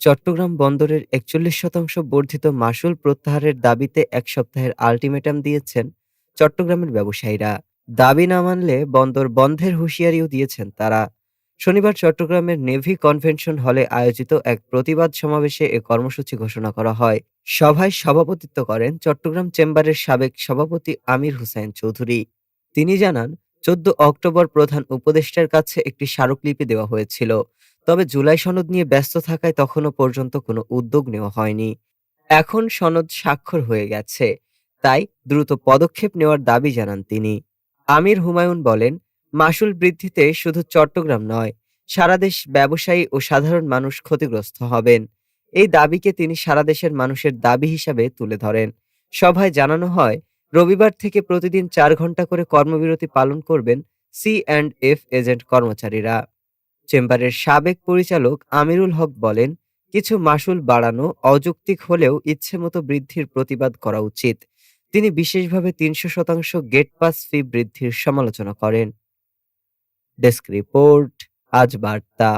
চট্টগ্রাম বন্দরের একচল্লিশ শতাংশ বর্ধিত মাশুল প্রত্যাহারের দাবিতে এক সপ্তাহের আলটিমেটাম দিয়েছেন চট্টগ্রামের ব্যবসায়ীরা। দাবি না মানলে বন্দর বন্ধের হুঁশিয়ারিও দিয়েছেন তারা। শনিবার চট্টগ্রামের নেভি কনভেনশন হলে আয়োজিত এক প্রতিবাদ সমাবেশে এ কর্মসূচি ঘোষণা করা হয়। সভায় সভাপতিত্ব করেন চট্টগ্রাম চেম্বারের সাবেক সভাপতি আমির হুসাইন চৌধুরী। তিনি জানান, চোদ্দ অক্টোবর প্রধান উপদেষ্টার কাছে একটি স্মারকলিপি দেওয়া হয়েছিল। তবে জুলাই সনদ নিয়ে ব্যস্ত থাকায় তখনও পর্যন্ত কোনো উদ্যোগ নেওয়া হয়নি। এখন সনদ স্বাক্ষর হয়ে গেছে, তাই দ্রুত পদক্ষেপ নেওয়ার দাবি জানান তিনি। আমির হুমায়ুন বলেন মাসুল বৃদ্ধিতে শুধু চট্টগ্রাম নয়, সারা দেশ ব্যবসায়ী ও সাধারণ মানুষ ক্ষতিগ্রস্ত হবেন। এই দাবিকে তিনি সারা দেশের মানুষের দাবি হিসাবে তুলে ধরেন। সভায় জানানো হয়, রবিবার থেকে প্রতিদিন চার ঘণ্টা করে কর্মবিরতি পালন করবেন সি অ্যান্ড এফ এজেন্ট কর্মচারীরা। চেম্বারের সাবেক পরিচালক আমিরুল হক বলেন, কিছু মাসুল বাড়ানো অযৌক্তিক হলেও ইচ্ছেমতো বৃদ্ধির প্রতিবাদ করা উচিত। তিনি বিশেষভাবে তিনশো শতাংশ গেট পাস ফি বৃদ্ধির সমালোচনা করেন। ডেস্ক রিপোর্ট, আজ বার্তা।